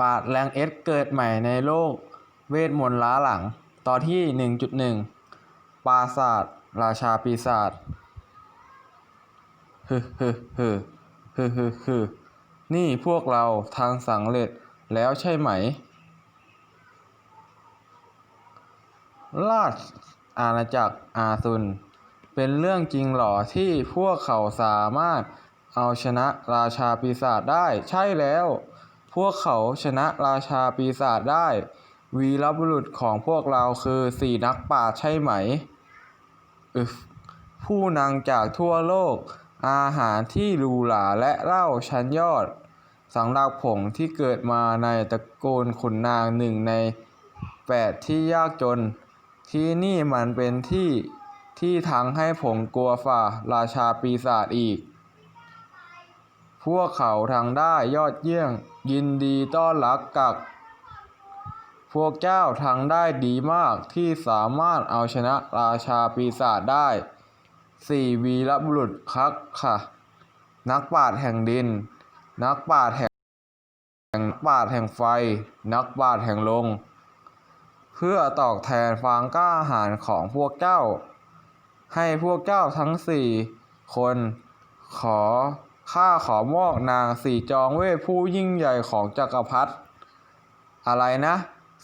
ปาดแรงเอสเกิดใหม่ในโลกเวทมนต์ล้าหลัง ตอนที่หนึ่งจุดหนึ่งปราศาสตร์ราชาปีศาจฮึฮึฮึฮึฮึฮึนี่พวกเราทางสังเร็จแล้วใช่ไหม ราชอาณาจักรอาซุน เป็นเรื่องจริงหรอที่พวกเขาสามารถเอาชนะราชาปีศาจได้ใช่แล้ว พวกเขาชนะราชาปีศาจได้ วีรบุรุษของพวกเราคือสี่นักปราชญ์ใช่ไหมอึฟผู้นำจากทั่วโลก อาหารที่หรูหราและเหล้าชั้นยอดสำหรับผมที่เกิดมาในตระกูลขุนนางหนึ่งในแปดที่ยากจน ที่นี่มันเป็นที่ที่ทั้งให้ผมกลัวฝ่าราชาปีศาจอีก พวกเขาทางได้ยอดเยี่ยง ยินดีต้อนรับกับพวกเจ้าทางได้ดีมากที่สามารถเอาชนะราชาปีศาจได้สี่วีรบุรุษคักค่ะ นักปราชญ์แห่งดิน นักปราชญ์แห่งนักปราชญ์แห่งไฟ นักปราชญ์แห่งลมเพื่อตอบแทนความกล้าหาญของพวกเจ้า ให้พวกเจ้าทั้งสี่คนขอ ข้าขอมอบนางสี่จองเวทผู้ยิ่งใหญ่ของจักรพรรดิอะไรนะ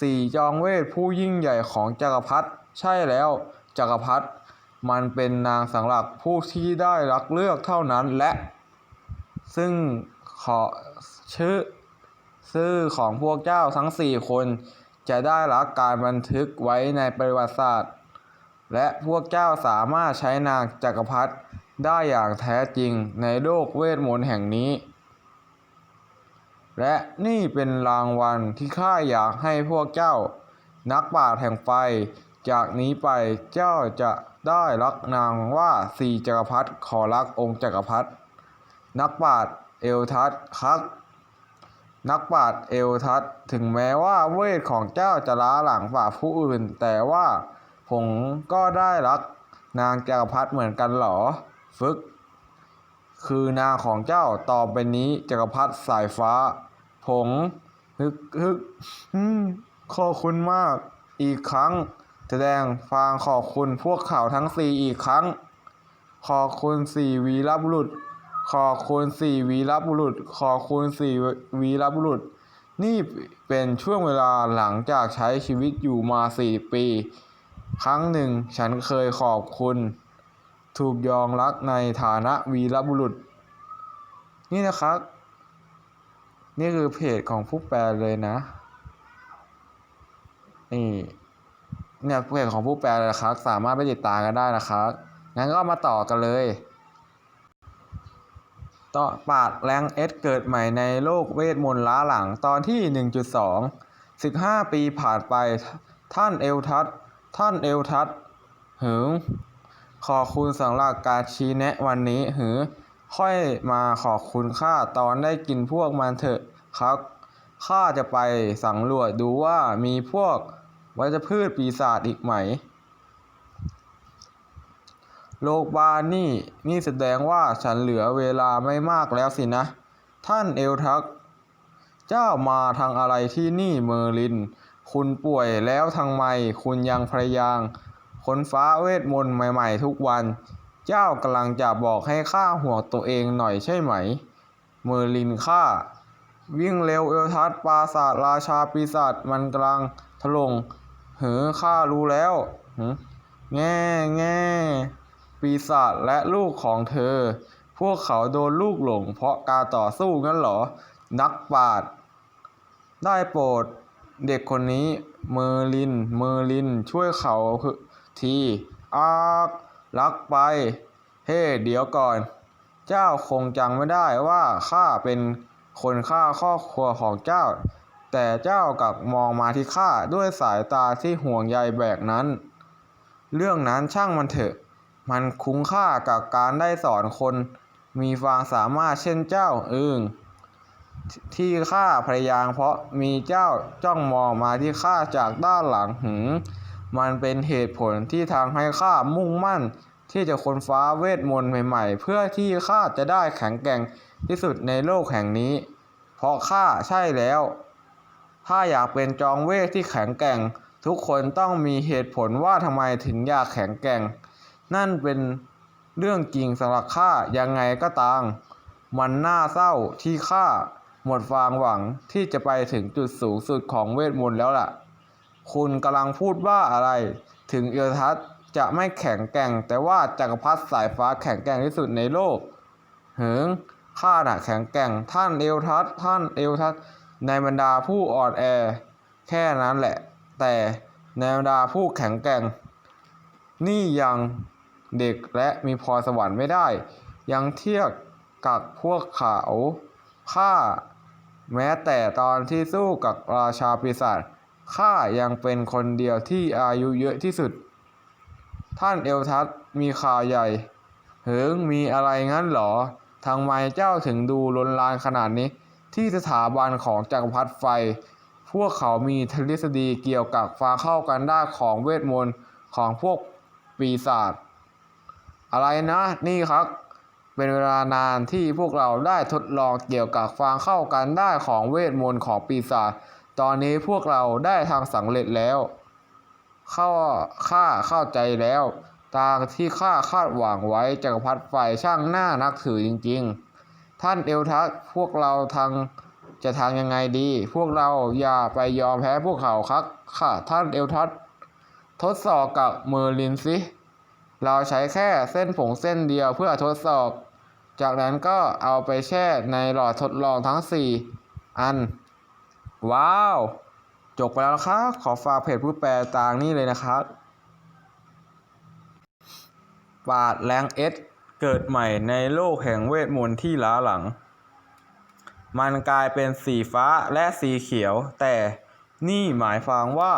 สี่จองเวทผู้ยิ่งใหญ่ของจักรพรรดิใช่แล้วจักรพรรดิมันเป็นนางสังหลักผู้ที่ได้รับเลือกเท่านั้นและ ซึ่งขอชื่อชื่อของพวกเจ้าทั้งสี่คนจะได้รับการบันทึกไว้ในประวัติศาสตร์ และพวกเจ้าสามารถใช้นางจักรพรรดิ ได้อย่างแท้จริงในโลกเวทมนต์แห่งนี้ และนี่เป็นรางวัลที่ข้าอยากให้พวกเจ้า นักปราชญ์แห่งไฟ จากนี้ไปเจ้าจะได้รักนางว่าสี่จักรพรรดิขอรักองค์จักรพรรดินักปราชญ์เอลทัสครับนักปราชญ์เอลทัสถึงแม้ว่าเวทของเจ้าจะล้าหลังฝ่าผู้อื่น แต่ว่าผมก็ได้รักนางจักรพรรดิเหมือนกันหรอ ฟึก คือนาของเจ้าต่อไปนี้จักรพรรดิสายฟ้าผมฮึกฮึกขอบคุณมาก อีกครั้ง แสดงฟางขอบคุณพวกเขาทั้งสี่อีกครั้ง ขอบคุณสี่วีรบุรุษ ขอบคุณสี่วีรบุรุษ ขอบคุณสี่วีรบุรุษ นี่เป็นช่วงเวลาหลังจากใช้ชีวิตอยู่มาสี่ปี ครั้งหนึ่งฉันเคยขอบคุณ ถูกยอมรับในฐานะวีรบุรุษ นี่นะครับ นี่คือเพจของผู้แปลเลยนะ นี่เนี่ยเพจของผู้แปลเลยนะครับ สามารถไปติดตามกันได้นะครับ งั้นก็มาต่อกันเลยต่อปาดแรงเอสเกิดใหม่ในโลกเวทมนต์ล้าหลังตอนที่ 1.2 15 ปีผ่านไปท่านเอลทัสท่านเอลทัสหือ ขอบคุณสำหรับการชี้แนะวันนี้หือ ค่อยมาขอบคุณข้าตอนได้กินพวกมันเถอะครับ ข้าจะไปสำรวจดูว่ามีพวกวัชพืชปีศาจอีกไหม โลกบาลนี่นี่แสดงว่าฉันเหลือเวลาไม่มากแล้วสินะ ท่านเอลทัก เจ้ามาทางอะไรที่นี่เมอร์ลิน คุณป่วยแล้วทางไมคุณยังพยายาม ค้นฟ้าเวทมนต์ใหม่ๆ ทุกวัน เจ้ากำลังจะบอกให้ข้าห่วงตัวเองหน่อยใช่ไหม เมอร์ลินข้าวิ่งเร็วเอลทัสปราศาสราชาปีศาจมันกำลังถล่มเหือข้ารู้แล้วแง่แง่ปีศาจและลูกของเธอ พวกเขาโดนลูกหลงเพราะการต่อสู้งั้นเหรอ นักปราชญ์ได้โปรดเด็กคนนี้เมอร์ลิน เมอร์ลินช่วยเขา ทีอากลักไป เฮ้เดี๋ยวก่อน เจ้าคงจำไม่ได้ว่าข้าเป็นคนฆ่าครอบครัวของเจ้า แต่เจ้ากลับมองมาที่ข้าด้วยสายตาที่ห่วงใยแบบนั้น เรื่องนั้นช่างมันเถอะ มันคุ้มค่ากับการได้สอนคน มีความสามารถเช่นเจ้าเองที่ข้าพยายามเพราะมีเจ้าจ้องมองมาที่ข้าจากด้านหลังหืม มันเป็นเหตุผลที่ทางให้ข้ามุ่งมั่น ที่จะค้นฟ้าเวทมนต์ใหม่ๆ เพื่อที่ข้าจะได้แข็งแกร่งที่สุดในโลกแห่งนี้ เพราะข้าใช่แล้ว ถ้าอยากเป็นจอมเวทที่แข็งแกร่ง ทุกคนต้องมีเหตุผลว่าทำไมถึงอยากแข็งแกร่ง นั่นเป็นเรื่องจริงสำหรับข้ายังไงก็ตามมันน่าเศร้าที่ข้าหมดความหวังที่จะไปถึงจุดสูงสุดของเวทมนต์แล้วล่ะ คุณกำลังพูดว่าอะไร ถึงเอลทัสจะไม่แข็งแกร่ง แต่ว่าจักรพรรดิสายฟ้าแข็งแกร่งที่สุดในโลกเหิงข้าน่ะแข็งแกร่ง ท่านเอลทัสท่านเอลทัสในบรรดาผู้อ่อนแอ แค่นั้นแหละ แต่ในบรรดาผู้แข็งแกร่ง นี่ยังเด็กและมีพรสวรรค์ไม่ได้ ยังเทียบกับพวกเขาข้าแม้แต่ตอนที่สู้กับราชาปีศาจ ข้ายังเป็นคนเดียวที่อายุเยอะที่สุด ท่านเอลทัสมีข่าวใหญ่เหิงมีอะไรงั้นเหรอทางไมเจ้าถึงดูลนลานขนาดนี้ ที่สถาบันของจักรพรรดิไฟ พวกเขามีทฤษฎีเกี่ยวกับฟ้าเข้ากันได้ของเวทมนต์ของพวกปีศาจอะไรนะนี่ครับ เป็นเวลานานที่พวกเราได้ทดลองเกี่ยวกับฟางเข้ากันได้ของเวทมนต์ของปีศาจ ตอนนี้พวกเราได้ทางสำเร็จแล้ว เข้าข้าเข้าใจแล้ว ตามที่ข้าคาดหวังไว้จักรพรรดิไฟช่างหน้านักถือจริง ๆ ท่านเอลทัสพวกเราทางจะทางยังไงดี พวกเราอย่าไปยอมแพ้พวกเขาครับ ค่ะ ท่านเอลทัสทดสอบกับเมอร์ลินสิ เราใช้แค่เส้นผงเส้นเดียวเพื่อทดสอบ จากนั้นก็เอาไปแช่ในหลอดทดลองทั้ง 4 อัน ว้าว จบไปแล้วนะครับ ขอฝากเพจผู้แปลตางนี่เลยนะครับปาดแรงเอสเกิดใหม่ในโลกแห่งเวทมนต์ที่ล้าหลัง มันกลายเป็นสีฟ้าและสีเขียว แต่นี่หมายความว่า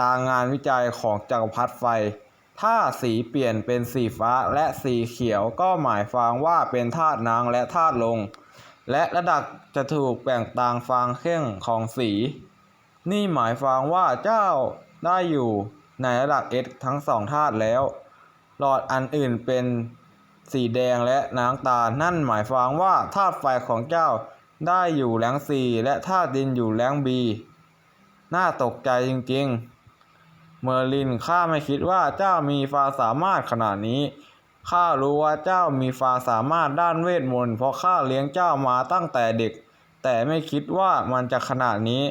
ตางานวิจัยของจักรพรรดิไฟ ถ้าสีเปลี่ยนเป็นสีฟ้าและสีเขียวก็หมายความว่าเป็นธาตุน้ำและธาตุลม และระดับจะถูกแบ่งตามฟางเข้งของสี นี่หมายความว่าเจ้าได้อยู่ในระดับ S ทั้งสองธาตุแล้ว หลอดอันอื่นเป็นสีแดงและน้ำตาลนั่นหมายความว่าธาตุไฟของเจ้าได้อยู่แรง C และธาตุดินอยู่แรง B น่าตกใจจริงๆ เมอร์ลินข้าไม่คิดว่าเจ้ามีความสามารถขนาดนี้ ข้ารู้ว่าเจ้ามีความสามารถด้านเวทมนต์เพราะข้าเลี้ยงเจ้ามาตั้งแต่เด็ก แต่ไม่คิดว่ามันจะขนาดนี้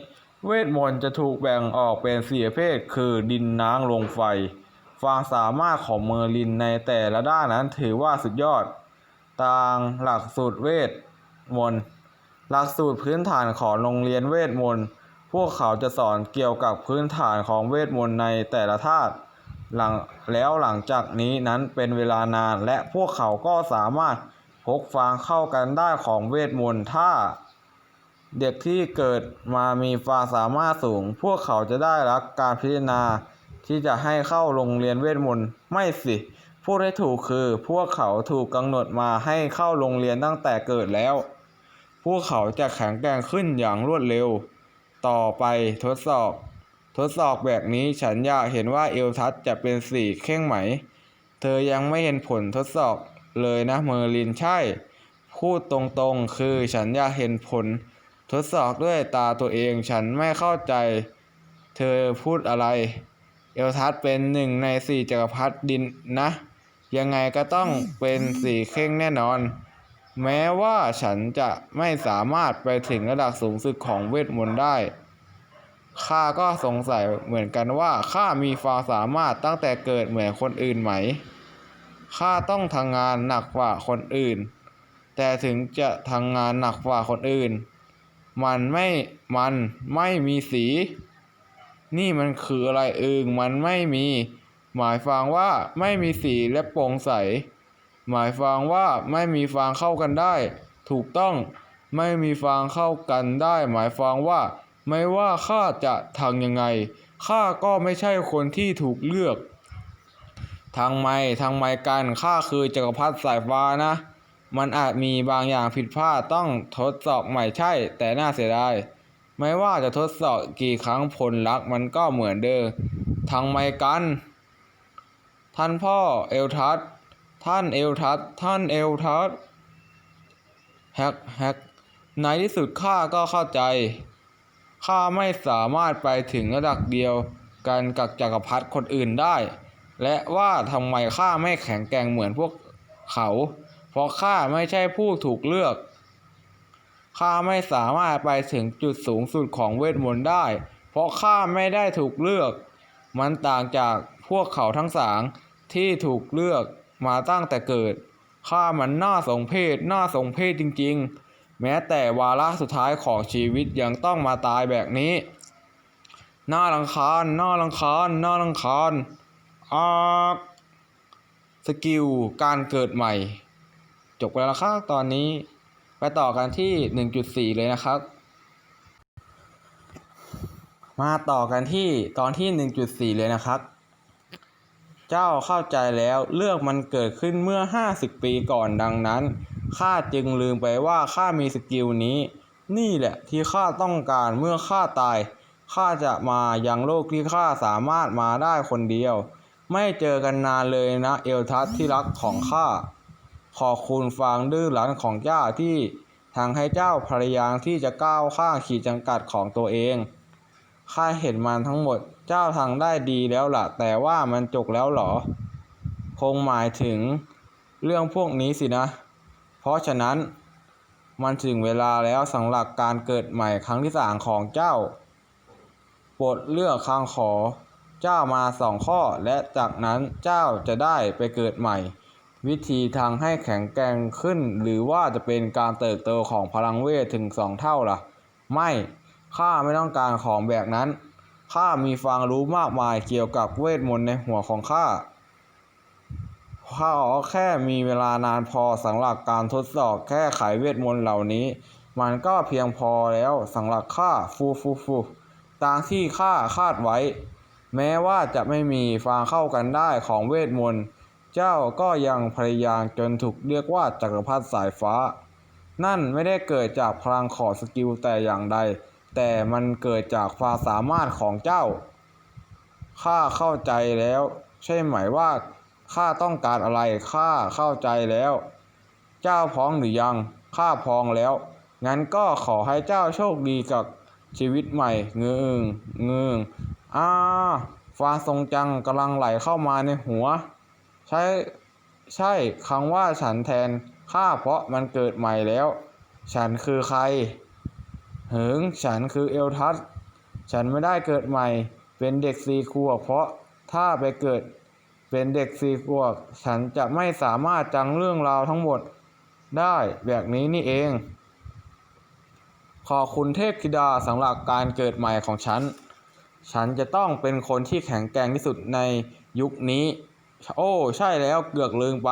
เวทมนต์จะถูกแบ่งออกเป็นสี่ประเภทคือดินน้ำลมไฟความสามารถของเมอร์ลินในแต่ละด้านนั้นถือว่าสุดยอด ต่ามหลักสูตรเวทมนต์หลักสูตรพื้นฐานของโรงเรียนเวทมนต์พวกเขาจะสอนเกี่ยวกับพื้นฐานของเวทมนต์ในแต่ละธาตุ หลังแล้วหลังจากนี้นั้นเป็นเวลานานและพวกเขาก็สามารถพกฟางเข้ากันได้ของเวทมนต์ถ้า เด็กที่เกิดมามีความสามารถสูง พวกเขาจะได้รับการพิจารณาที่จะให้เข้าโรงเรียนเวทมนต์ไม่สิพูดให้ถูกคือพวกเขาถูกกำหนดมาให้เข้าโรงเรียนตั้งแต่เกิดแล้ว พวกเขาจะแข็งแกร่งขึ้นอย่างรวดเร็ว ต่อไปทดสอบ ทดสอบแบบนี้ฉันอยากเห็นว่าเอลทัสจะเป็นสีเข่งไหม เธอยังไม่เห็นผลทดสอบเลยนะเมอร์ลินใช่ พูดตรงๆ คือฉันอยากเห็นผล ทดสอบด้วยตาตัวเองฉันไม่เข้าใจ เธอพูดอะไร เอลทัสเป็นหนึ่งในสี่จักรพรรดิดินนะ ยังไงก็ต้องเป็นสีเข่งแน่นอน แม้ว่าฉันจะไม่สามารถไปถึงระดับสูงสุดของเวทมนต์ได้ ข้าก็สงสัยเหมือนกันว่าข้ามีความสามารถตั้งแต่เกิดเหมือนคนอื่นไหม ข้าต้องทำงานหนักกว่าคนอื่น แต่ถึงจะทำงานหนักกว่าคนอื่น มันไม่ มันไม่มีสี นี่มันคืออะไรเอึงมันไม่มี หมายความว่าไม่มีสีและโปร่งใส หมายความว่าไม่มีฟางเข้ากันได้ ถูกต้อง ไม่มีฟางเข้ากันได้ หมายความว่า ไม่ว่าข้าจะทำยังไงข้าก็ไม่ใช่คนที่ถูกเลือก ทางไม่ทางไม่กันข้าคือจักรพรรดิสายฟ้านะ มันอาจมีบางอย่างผิดพลาดต้องทดสอบใหม่ใช่ แต่น่าเสียดายไม่ว่าจะทดสอบกี่ครั้งผลลัพธ์มันก็เหมือนเดิมทางไม่กัน ท่านพ่อเอลทัสท่านเอลทัสท่านเอลทัสแฮกแฮกในที่สุดข้าก็เข้าใจ ข้าไม่สามารถไปถึงระดับเดียวกันกับจักรพรรดิคนอื่นได้ และว่าทำไมข้าไม่แข็งแกร่งเหมือนพวกเขา เพราะข้าไม่ใช่ผู้ถูกเลือก ข้าไม่สามารถไปถึงจุดสูงสุดของเวทมนต์ได้ เพราะข้าไม่ได้ถูกเลือก มันต่างจากพวกเขาทั้งสามที่ถูกเลือกมาตั้งแต่เกิด ข้ามันน่าสงเพชน่าสงเพชจริง ๆ แม้แต่วาระสุดท้ายของชีวิตยังต้องมาตายแบบนี้ น่ารังคาญน่ารังคาญน่ารังคาญอาสกิลการเกิดใหม่ จบไปแล้วครับตอนนี้ ไปต่อกันที่ 1.4 เลยนะครับ มาต่อกันที่ตอนที่ 1.4 เลยนะครับ เจ้าเข้าใจแล้วเรื่องมันเกิดขึ้นเมื่อ 50 ปีก่อนดังนั้น ข้าจึงลืมไปว่าข้ามีสกิลนี้ นี่แหละที่ข้าต้องการเมื่อข้าตาย ข้าจะมายังโลกที่ข้าสามารถมาได้คนเดียว ไม่เจอกันนานเลยนะเอลทัสที่รักของข้า ขอบคุณฟางดื้อรั้นของเจ้าที่ทางให้เจ้าพยายามที่จะก้าวข้ามขีดจำกัดของตัวเอง ข้าเห็นมันทั้งหมด เจ้าทางได้ดีแล้วล่ะ แต่ว่ามันจบแล้วเหรอ คงหมายถึงเรื่องพวกนี้สินะ เพราะฉะนั้นมันถึงเวลาแล้วสำหรับการเกิดใหม่ครั้งที่สามของเจ้าโปรดเลือกคางขอเจ้ามาสองข้อ และจากนั้นเจ้าจะได้ไปเกิดใหม่ วิธีทางให้แข็งแกร่งขึ้น หรือว่าจะเป็นการเติบโตของพลังเวทถึงสองเท่าล่ะ ไม่ข้าไม่ต้องการของแบบนั้นข้ามีความรู้มากมายเกี่ยวกับเวทมนต์ในหัวของข้า ข้าแค่มีเวลานานพอสำหรับการทดสอบแก้ไขเวทมนต์เหล่านี้ มันก็เพียงพอแล้วสำหรับข้าฟูฟูฟูตามที่ข้าคาดไว้ แม้ว่าจะไม่มีฟางเข้ากันได้ของเวทมนต์ เจ้าก็ยังพยายามจนถูกเรียกว่าจักรพรรดิสายฟ้า นั่นไม่ได้เกิดจากพลังของสกิลแต่อย่างใด แต่มันเกิดจากความสามารถของเจ้าข้าเข้าใจแล้ว ใช่ไหมว่า ข้าต้องการอะไร ข้าเข้าใจแล้ว เจ้าพร้อมหรือยัง ข้าพร้อมแล้ว งั้นก็ขอให้เจ้าโชคดีกับชีวิตใหม่ เงืองเงืองอ่าฟ้าทรงจังกำลังไหลเข้ามาในหัว ใช่ใช่คำว่าฉันแทนข้าเพราะมันเกิดใหม่แล้ว ฉันคือใคร เหิงฉันคือเอลทัส ฉันไม่ได้เกิดใหม่ เป็นเด็กสี่ขวบเพราะถ้าไปเกิด เป็นเด็กสี่ขวบฉันจะไม่สามารถจังเรื่องราวทั้งหมดได้แบบนี้นี่เอง ขอบคุณเทพธิดาสำหรับการเกิดใหม่ของฉัน ฉันจะต้องเป็นคนที่แข็งแกร่งที่สุดในยุคนี้ โอ้ ใช่แล้วเกือกลืมไป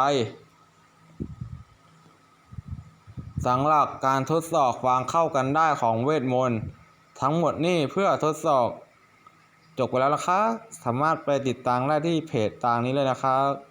สำหรับการทดสอบความเข้ากันได้ของเวทมนต์ ทั้งหมดนี่เพื่อทดสอบ จบไปแล้วนะครับสามารถไปติดตามได้ที่เพจตางนี้เลยนะครับ